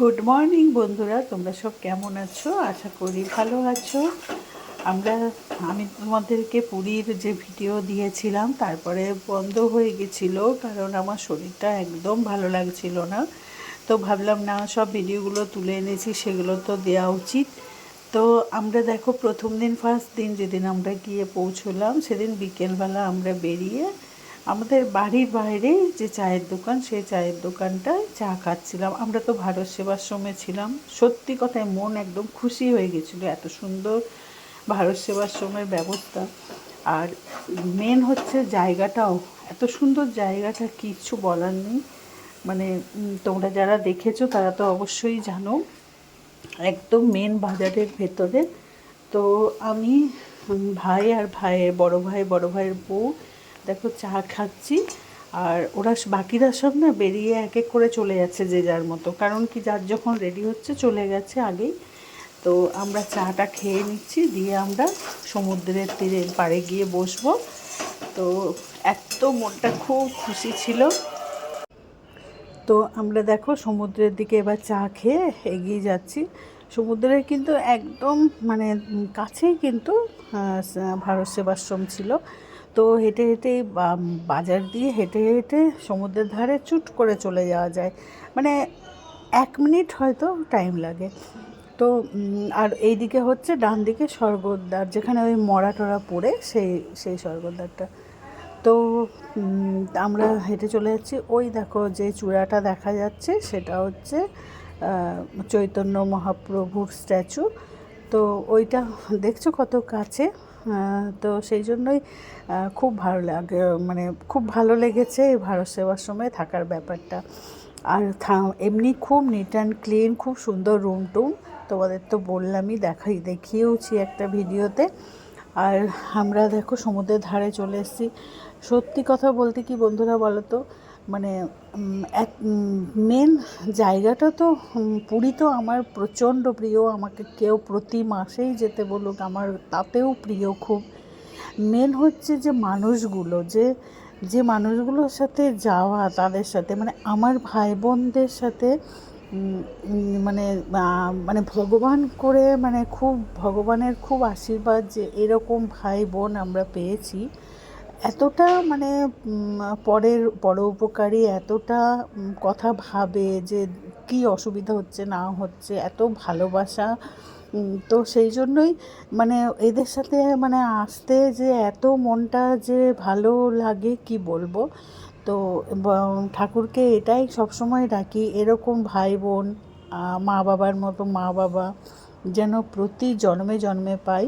Good morning বন্ধুরা। তোমরা সব কেমন আছো? আশা করি ভালো আছো। আমরা, আমি তোমাদেরকে পুরীর যে ভিডিও দিয়েছিলাম, তারপরে বন্ধ হয়ে গেছিল, কারণ আমার শরীরটা একদম ভালো লাগছিল না। তো ভাবলাম, না, সব ভিডিওগুলো তুলে এনেছি, সেগুলো তো দেওয়া উচিত। তো আমরা দেখো, প্রথম দিন ফার্স্ট দিন যেদিন আমরা গিয়ে পৌঁছলাম, সেদিন বিকেলবেলা আমরা বেরিয়ে আমাদের বাড়ির বাইরে যে চায়ের দোকান, সেই চায়ের দোকানটায় চা খাচ্ছিলাম। আমরা তো ভারত সেবাশ্রমে ছিলাম। সত্যি কথায় মন একদম খুশি হয়ে গেছিল এত সুন্দর ভারত সেবাশ্রমের ব্যবস্থা। আর মেন হচ্ছে জায়গাটাও। এত সুন্দর জায়গাটা, কিচ্ছু বলার নেই। মানে তোমরা যারা দেখেছ, তারা তো অবশ্যই জানো। একদম মেন বাজারের ভেতরে। তো আমি ভাই আর ভাইয়ের, বড় ভাই, বড় ভাইয়ের বউ দেখো চা খাচ্ছি, আর ওরা বাকিরা সব না বেরিয়ে এক এক করে চলে যাচ্ছে যে যার মতো। কারণ কি, যার যখন রেডি হচ্ছে চলে গেছে আগেই। তো আমরা চাটা খেয়ে নিচ্ছি, দিয়ে আমরা সমুদ্রের তীরের পাড়ে গিয়ে বসবো। তো এত মনটা খুব খুশি ছিল। তো আমরা দেখো সমুদ্রের দিকে এবার চা খেয়ে এগিয়ে যাচ্ছি। সমুদ্রের কিন্তু একদম মানে কাছেই কিন্তু ভারত সেবাশ্রম ছিল। তো হেঁটে হেঁটে বাজার দিয়ে হেঁটে হেঁটে সমুদ্রের ধারে চুট করে চলে যাওয়া যায়। মানে এক মিনিট হয়তো টাইম লাগে। তো আর এইদিকে হচ্ছে ডান দিকে স্বর্গদ্বার, যেখানে ওই মরা টরা পড়ে সেই সেই স্বর্গদ্বারটা। তো আমরা হেঁটে চলে যাচ্ছি। ওই দেখো যে চূড়াটা দেখা যাচ্ছে, সেটা হচ্ছে চৈতন্য মহাপ্রভুর স্ট্যাচু। তো ওইটা, দেখছ কত কাছে? তো সেই জন্যই খুব ভালো লাগে মানে খুব ভালো লেগেছে এই ভারত সেবাশ্রমে থাকার ব্যাপারটা। আর থা- এমনি খুব নিট অ্যান্ড ক্লিন খুব সুন্দর রুম টুম, তোমাদের তো বললামই, দেখাই, দেখিয়েওছি একটা ভিডিওতে। আর আমরা দেখো সমুদ্রের ধারে চলে এসেছি। সত্যি কথা বলতে কি বন্ধুরা বলো তো মানে এক মেন জায়গাটা তো পুরী তো আমার প্রচণ্ড প্রিয়। আমাকে কেউ প্রতি মাসেই যেতে বলুক, আমার তাতেও প্রিয় খুব। মেন হচ্ছে যে মানুষগুলো, যে যে মানুষগুলোর সাথে যাওয়া, তাদের সাথে মানে আমার ভাই বোনদের সাথে মানে মানে ভগবান করে মানে খুব, ভগবানের খুব আশীর্বাদ যে এরকম ভাই বোন আমরা পেয়েছি। এতটা মানে পরের পরোপকারী এতটা কথা ভাবে যে কি অসুবিধা হচ্ছে, না হচ্ছে, এত ভালোবাসা তো সেই জন্যই মানে এদের সাথে মানে আসতে যে এত মনটা যে ভালো লাগে কি বলব? তো ঠাকুরকে এটাই সবসময় ডাকি, এরকম ভাই বোন মা বাবার মতো মা বাবা যেন প্রতি জন্মে জন্মে পাই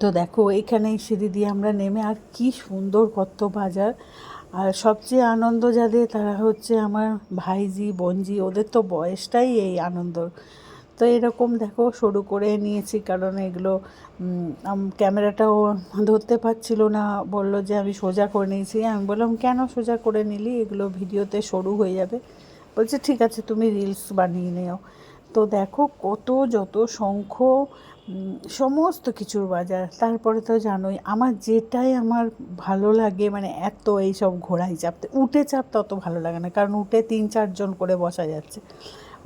তো দেখো এখানেই সিঁড়ি দিয়ে আমরা নেমে আর কি সুন্দর কত বাজার আর সবচেয়ে আনন্দ যাদের, তারা হচ্ছে আমার ভাইজি, বোনজি, ওদের তো বয়সটাই এই আনন্দর তো এরকম দেখো, শুরু করে নিয়েছি, কারণ এগুলো ক্যামেরাটাও ধরতে পারছিল না। বলল যে, আমি সোজা করে নিয়েছি। আমি বললাম, কেন সোজা করে নিলি? এগুলো ভিডিওতে সরু হয়ে যাবে। বলছে, ঠিক আছে, তুমি রিলস বানিয়ে নিও। তো দেখো, কত যত শঙ্খ সমস্ত কিছুর বাজার। তারপরে তো জানোই, আমার যেটাই আমার ভালো লাগে মানে এত এইসব ঘোড়ায় চাপতে উঠে চাপতে অত ভালো লাগে না, কারণ উঠে তিন চারজন করে বসা যাচ্ছে।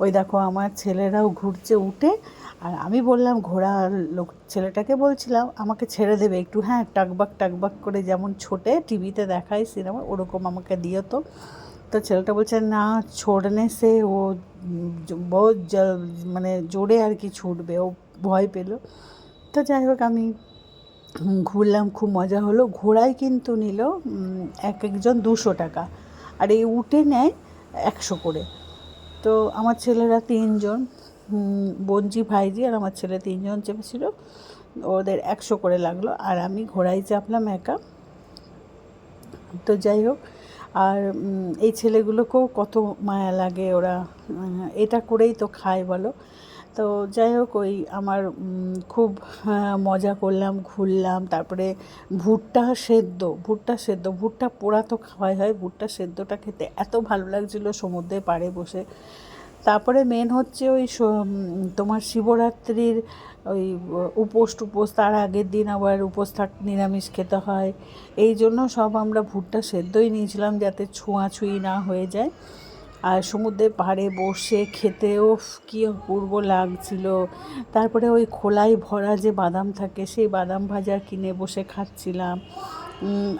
ওই দেখো, আমার ছেলেরাও ঘুরছে উঠে, আর আমি বললাম, ঘোড়া লোক, ছেলেটাকে বলছিলাম, আমাকে ছেড়ে দেবে একটু। হ্যাঁ টাকবাক টাকবাক করে যেমন ছোটে টিভিতে দেখায়, সিনেমা, ওরকম আমাকে দিও তো। তো ছেলেটা বলছে না ছোড়নে সে ও বহুত মানে জোরে আর কি ছুটবে ও ভয় পেল তো যাই হোক আমি ঘুরলাম খুব মজা হলো ঘোড়ায় কিন্তু নিল এক একজন দুশো টাকা আর এই উঠে নেয় একশো করে তো আমার ছেলেরা তিনজন বঞ্জি ভাইজি আর আমার ছেলে তিনজন চেপেছিল ওদের একশো করে লাগল আর আমি ঘোড়ায় চাপলাম একা তো যাই হোক আর এই ছেলেগুলোকেও কত মায়া লাগে ওরা এটা করেই তো খায় বলো। তো যাই হোক, ওই আমার খুব মজা করলাম, ঘুরলাম, তারপরে ভুট্টা সেদ্ধ ভুট্টা সেদ্ধ, ভুট্টা পোড়া তো খাওয়াই হয়, ভুট্টা সেদ্ধটা খেতে এত ভালো লাগছিল সমুদ্রে পাড়ে বসে। তারপরে মেন হচ্ছে ওই তোমার শিবরাত্রির ওই উপোস টুপোস, তার আগের দিন আবার উপোস থাক, নিরামিষ খেতে হয়। এই জন্য সব আমরা ভুট্টা সেদ্ধই নিয়েছিলাম যাতে ছোঁয়াছুঁয়ি না হয়ে যায়। আর সমুদ্রের পাড়ে বসে খেতেও কী অপূর্ব লাগছিল। তারপরে ওই খোলায় ভরা যে বাদাম থাকে, সেই বাদাম ভাজা কিনে বসে খাচ্ছিলাম।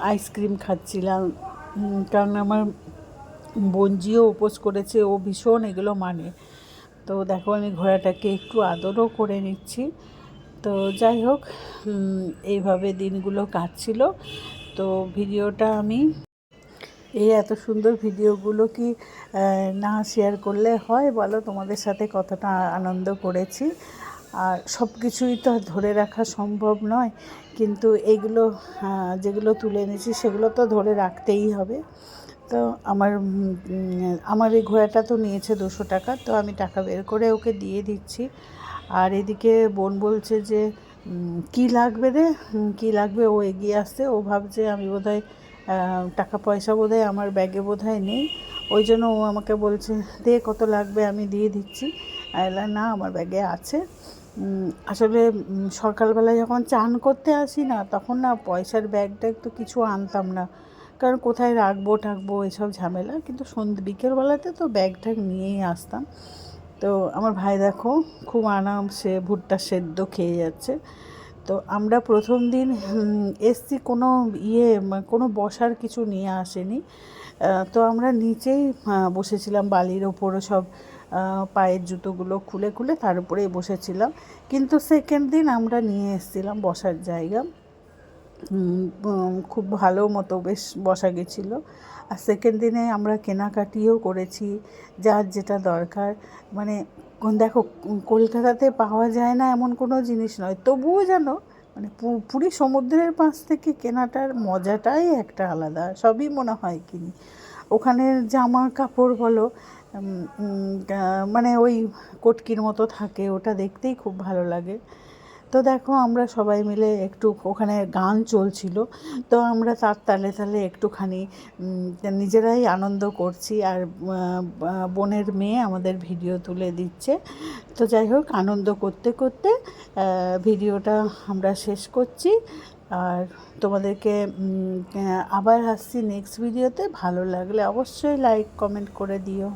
আইসক্রিম খাচ্ছিলাম। কারণ আমার বঞ্জিও উপোস করেছে, ও ভীষণ এগুলো মানে। তো দেখো, আমি ঘোড়াটাকে একটু আদরও করে নিচ্ছি। তো যাই হোক এইভাবে দিনগুলো কাটছিল। তো ভিডিওটা আমি এই এত সুন্দর ভিডিওগুলো কি না শেয়ার করলে হয় বলো? তোমাদের সাথে কতটা আনন্দ করেছি। আর সব কিছুই তো ধরে রাখা সম্ভব নয়, কিন্তু এগুলো যেগুলো তুলে এনেছি সেগুলো তো ধরে রাখতেই হবে। তো আমার আমার এই ঘোড়াটা তো নিয়েছে দুশো টাকা তো আমি টাকা বের করে ওকে দিয়ে দিচ্ছি। আর এদিকে বোন বলছে যে কী লাগবে রে? কী লাগবে? ও এগিয়ে আসছে ও ভাবছে আমি বোধহয় টাকা পয়সা বোধহয় আমার ব্যাগে বোধহয় নেই। ওই জন্য ও আমাকে বলছে দে কত লাগবে আমি দিয়ে দিচ্ছি। বললাম, না আমার ব্যাগে আছে। আসলে উম, সকালবেলায় যখন চান করতে আসি না তখন না পয়সার ব্যাগটা একটু কিছু আনতাম না। কারণ কোথায় রাখব টাকবো এসব ঝামেলা, কিন্তু সন্ধ্যে, বিকেলবেলাতে তো ব্যাগ ট্যাগ নিয়েই আসতাম। তো আমার ভাই দেখো, খুব আরাম সে ভুট্টা সেদ্ধ খেয়ে যাচ্ছে। তো আমরা প্রথম দিন এসছি কোনো ইয়ে কোনো বসার কিছু নিয়ে আসেনি। তো আমরা নিচেই বসেছিলাম বালির ওপরে সব পায়ের জুতোগুলো খুলে খুলে তার উপরেই বসেছিলাম। কিন্তু সেকেন্ড দিন আমরা নিয়ে এসেছিলাম বসার জায়গা। খুব ভালো মতো বেশ বসা গেছিল। আর সেকেন্ড দিনে আমরা কেনাকাটিও করেছি, যার যেটা দরকার। মানে দেখো কলকাতাতে পাওয়া যায় না এমন কোনো জিনিস নয়। তবুও যেন মানে পুরী সমুদ্রের পাশ থেকে কেনাটার মজাটাই একটা আলাদা, সবই মনে হয় কিনি ওখানের জামা কাপড় বলো মানে ওই কটকির মতো থাকে, ওটা দেখতেই খুব ভালো লাগে। তো দেখো, আমরা সবাই মিলে একটু ওখানে গান চলছিল। তো আমরা তার তালে তালে একটুখানি নিজেরাই আনন্দ করছি আর বোনের মেয়ে আমাদের ভিডিও তুলে দিচ্ছে। তো যাই হোক, আনন্দ করতে করতে ভিডিওটা আমরা শেষ করছি। আর তোমাদেরকে আবার আসছি নেক্সট ভিডিওতে ভালো লাগলে অবশ্যই লাইক কমেন্ট করে দিও।